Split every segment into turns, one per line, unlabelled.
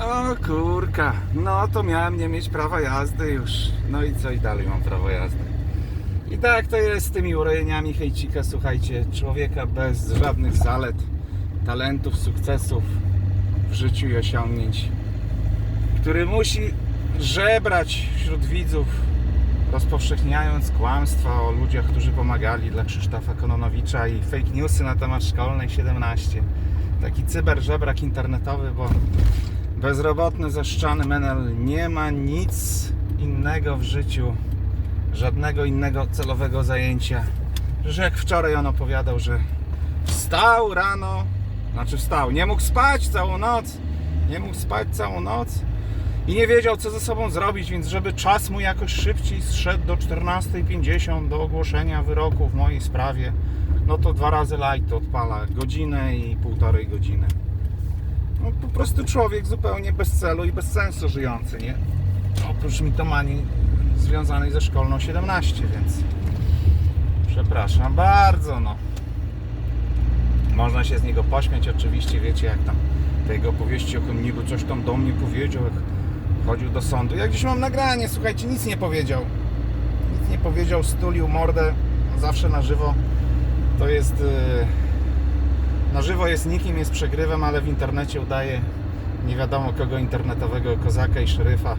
O kurka, no to miałem nie mieć prawa jazdy już. No i co i dalej mam prawo jazdy. I tak to jest z tymi urojeniami hejcika, słuchajcie, człowieka bez żadnych zalet, talentów, sukcesów w życiu i osiągnięć, który musi żebrać wśród widzów, rozpowszechniając kłamstwa o ludziach, którzy pomagali dla Krzysztofa Kononowicza i fake newsy na temat szkolnej 17. Taki cyberżebrak internetowy, bo bezrobotny, zaszczany menel nie ma nic innego w życiu, żadnego innego celowego zajęcia. Że jak wczoraj on opowiadał, że wstał rano, znaczy wstał, nie mógł spać całą noc, nie mógł spać całą noc i nie wiedział co ze sobą zrobić, więc żeby czas mu jakoś szybciej zszedł do 14.50 do ogłoszenia wyroku w mojej sprawie, no to dwa razy light odpala, godzinę i półtorej godziny. No po prostu człowiek zupełnie bez celu i bez sensu żyjący, nie? Oprócz mitomanii związanej ze szkolną 17, więc przepraszam bardzo, no. Można się z niego pośmiać, oczywiście, wiecie, jak tam te jego opowieści o niby coś tam do mnie powiedział, jak chodził do sądu. Ja gdzieś mam nagranie, słuchajcie, nic nie powiedział. Nic nie powiedział, stulił mordę, zawsze na żywo. To jest... Yy... Na żywo jest nikim, jest przegrywem, ale w internecie udaje nie wiadomo kogo internetowego, kozaka i szeryfa.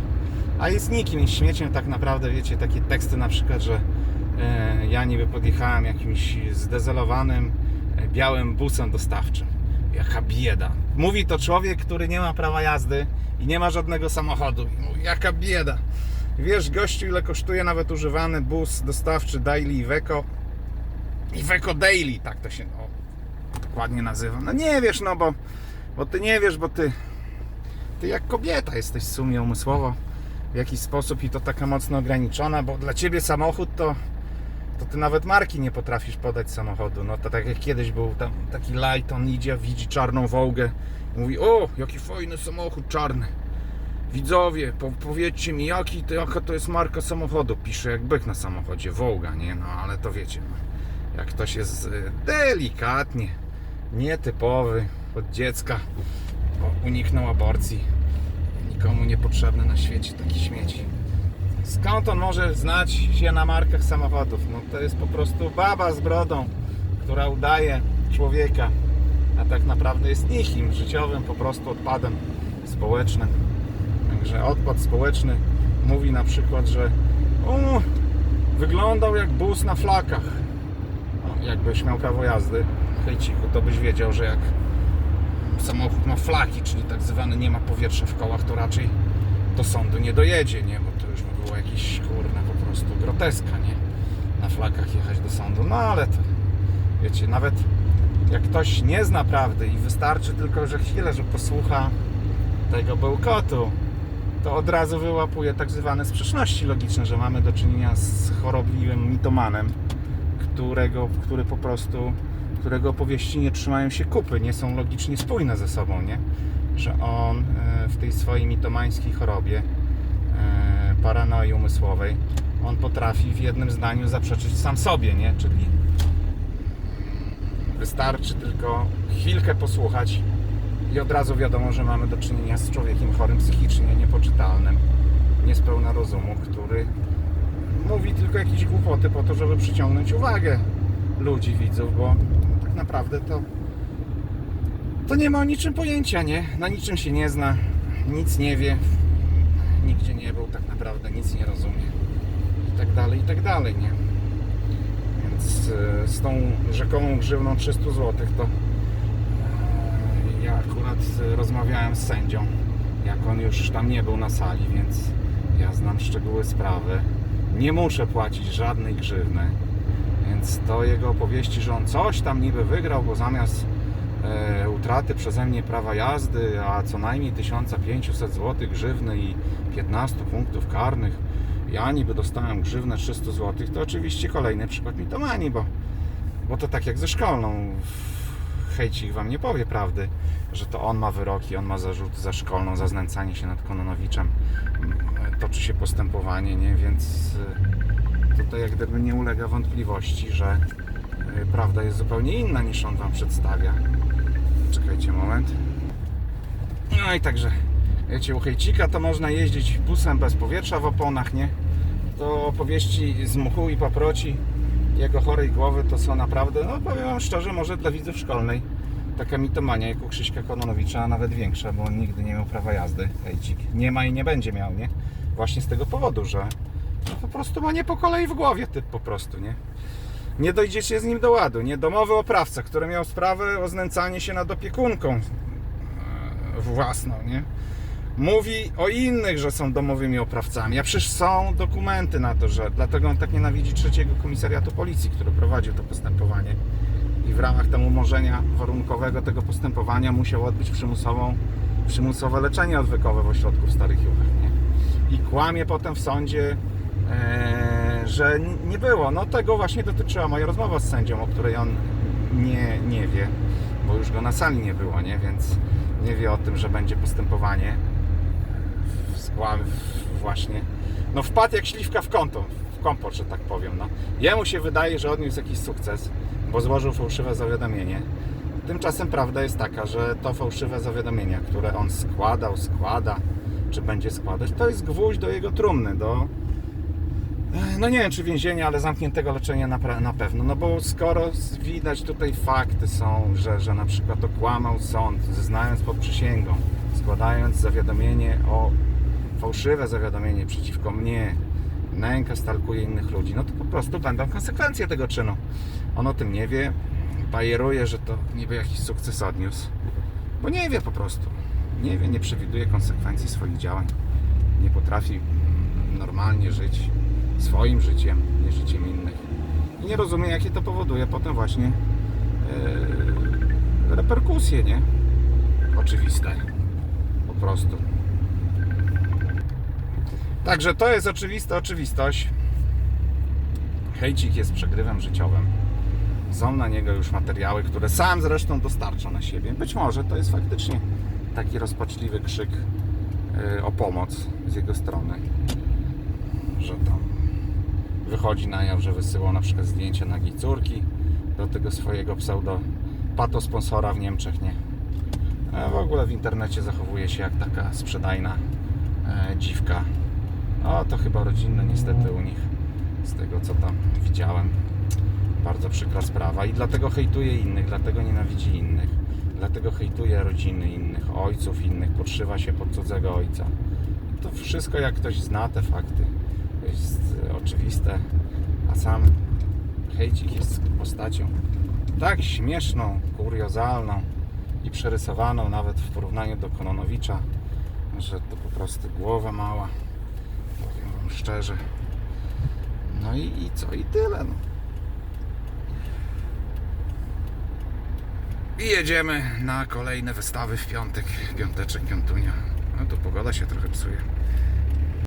A jest nikim, jest śmieciem tak naprawdę, wiecie, takie teksty na przykład, że e, ja niby podjechałem jakimś zdezelowanym, e, białym busem dostawczym. Jaka bieda. Mówi to człowiek, który nie ma prawa jazdy i nie ma żadnego samochodu. Mówi, jaka bieda. Wiesz, gościu, ile kosztuje nawet używany bus dostawczy Daily Iveco? Iveco Daily, tak to się o, dokładnie nazywa. No nie wiesz, no bo, bo ty nie wiesz, bo ty, ty jak kobieta jesteś w sumie umysłowo w jakiś sposób i to taka mocno ograniczona, bo dla ciebie samochód to, to ty nawet marki nie potrafisz podać samochodu. No to tak jak kiedyś był tam taki light, on idzie, widzi czarną Wołgę mówi, o, jaki fajny samochód czarny. Widzowie, po, powiedzcie mi, jaki to, jaka to jest marka samochodu. Pisze jak byk na samochodzie, Wołga, nie? No ale to wiecie, no, jak ktoś jest y, delikatnie, nietypowy, od dziecka, bo uniknął aborcji, nikomu niepotrzebny na świecie taki śmieci. Skąd on może znać się na markach samochodów? No to jest po prostu baba z brodą, która udaje człowieka, a tak naprawdę jest nikim życiowym, po prostu odpadem społecznym. Także odpad społeczny mówi na przykład, że o, wyglądał jak bus na flakach. No, jakbyś miał prawo jazdy, hejciku, to byś wiedział, że jak samochód ma flaki, czyli tak zwany nie ma powietrza w kołach, to raczej do sądu nie dojedzie, nie? Bo to już by było jakieś kurna po prostu groteska, nie? Na flakach jechać do sądu. No ale to wiecie, nawet jak ktoś nie zna prawdy i wystarczy tylko, że chwilę, że posłucha tego bełkotu, to od razu wyłapuje tak zwane sprzeczności logiczne, że mamy do czynienia z chorobliwym mitomanem, którego, który po prostu którego opowieści nie trzymają się kupy, nie są logicznie spójne ze sobą, nie? Że on e, w tej swojej mitomańskiej chorobie, e, paranoi umysłowej, on potrafi w jednym zdaniu zaprzeczyć sam sobie, nie? Czyli wystarczy tylko chwilkę posłuchać i od razu wiadomo, że mamy do czynienia z człowiekiem chorym psychicznie, niepoczytalnym, niespełna rozumu, który mówi tylko jakieś głupoty po to, żeby przyciągnąć uwagę ludzi, widzów, bo tak naprawdę to to nie ma o niczym pojęcia, nie? Na niczym się nie zna, nic nie wie, nigdzie nie był, tak naprawdę nic nie rozumie i tak dalej, i tak dalej, nie? Więc e, z tą rzekomą grzywną 300 zł to e, ja akurat e, rozmawiałem z sędzią, jak on już tam nie był na sali, więc ja znam szczegóły sprawy. Nie muszę płacić żadnej grzywny. Więc to jego opowieści, że on coś tam niby wygrał, bo zamiast e, utraty przeze mnie prawa jazdy, a co najmniej 1500 zł grzywny i 15 punktów karnych, ja niby dostałem grzywnę 300 zł, to oczywiście kolejny przykład mitomanii, bo, bo to tak jak ze szkolną. Hejcik wam nie powie prawdy, że to on ma wyroki, on ma zarzuty za szkolną, za znęcanie się nad Kononowiczem. Toczy się postępowanie, nie? Więc e, tutaj jak gdyby nie ulega wątpliwości, że y, prawda jest zupełnie inna niż on Wam przedstawia. Czekajcie moment. No i także Wiecie, u Hejcika to można jeździć busem bez powietrza w oponach, nie? To opowieści z mchu i paproci jego chorej głowy to są naprawdę, no powiem wam szczerze, może dla widzów szkolnej taka mitomania jak u Krzyśka Kononowicza, a nawet większa, bo on nigdy nie miał prawa jazdy, Hejcik. Nie ma i nie będzie miał, nie? Właśnie z tego powodu, że po prostu ma nie po kolei w głowie typ po prostu, nie? Nie dojdziecie z nim do ładu, nie? Domowy oprawca, który miał sprawę o znęcanie się nad opiekunką e, własną, nie? Mówi o innych, że są domowymi oprawcami, a przecież są dokumenty na to, że dlatego on tak nienawidzi trzeciego komisariatu policji, który prowadził to postępowanie i w ramach tam umorzenia warunkowego tego postępowania musiał odbyć przymusową, przymusowe leczenie odwykowe w ośrodku w Starych Juchach, nie? I kłamie potem w sądzie, że n- nie było. No tego właśnie dotyczyła moja rozmowa z sędzią, o której on nie, nie wie, bo już go na sali nie było, nie? Więc nie wie o tym, że będzie postępowanie w w- właśnie. No wpadł jak śliwka w kąto, w kompot, że tak powiem. No. Jemu się wydaje, że odniósł jakiś sukces, bo złożył fałszywe zawiadomienie. Tymczasem prawda jest taka, że to fałszywe zawiadomienia, które on składał, składa, czy będzie składać, to jest gwóźdź do jego trumny, do no nie wiem czy więzienia, ale zamkniętego leczenia na, na pewno. No bo skoro widać tutaj fakty są, że, że na przykład okłamał sąd, zeznając pod przysięgą, składając zawiadomienie o fałszywe zawiadomienie przeciwko mnie, nęka stalkuje innych ludzi, no to po prostu będą konsekwencje tego czynu. On o tym nie wie, bajeruje, że to niby jakiś sukces odniósł, bo nie wie po prostu. Nie wie, nie przewiduje konsekwencji swoich działań. Nie potrafi mm, normalnie żyć swoim życiem, nie życiem innych. I nie rozumie, jakie to powoduje potem właśnie e, reperkusje, nie? Oczywiste. Po prostu. Także to jest oczywista oczywistość. Hejcik jest przegrywem życiowym. Są na niego już materiały, które sam zresztą dostarcza na siebie. Być może to jest faktycznie taki rozpaczliwy krzyk e, o pomoc z jego strony, że tam wychodzi na jaw, że wysyłał na przykład zdjęcia nagiej córki do tego swojego pseudo pato sponsora w Niemczech, nie? A w ogóle w internecie zachowuje się jak taka sprzedajna e, dziwka. No to chyba rodzinne niestety u nich, z tego co tam widziałem. Bardzo przykra sprawa i dlatego hejtuje innych, dlatego nienawidzi innych. Dlatego hejtuje rodziny innych, ojców innych, podszywa się pod cudzego ojca. To wszystko jak ktoś zna te fakty jest e, oczywiste, a sam hejcik jest postacią tak śmieszną, kuriozalną i przerysowaną nawet w porównaniu do Kononowicza, że to po prostu głowa mała, powiem wam szczerze. No i, i co? I tyle. No. I jedziemy na kolejne wystawy w piątek, piąteczek, piątunia. No to pogoda się trochę psuje.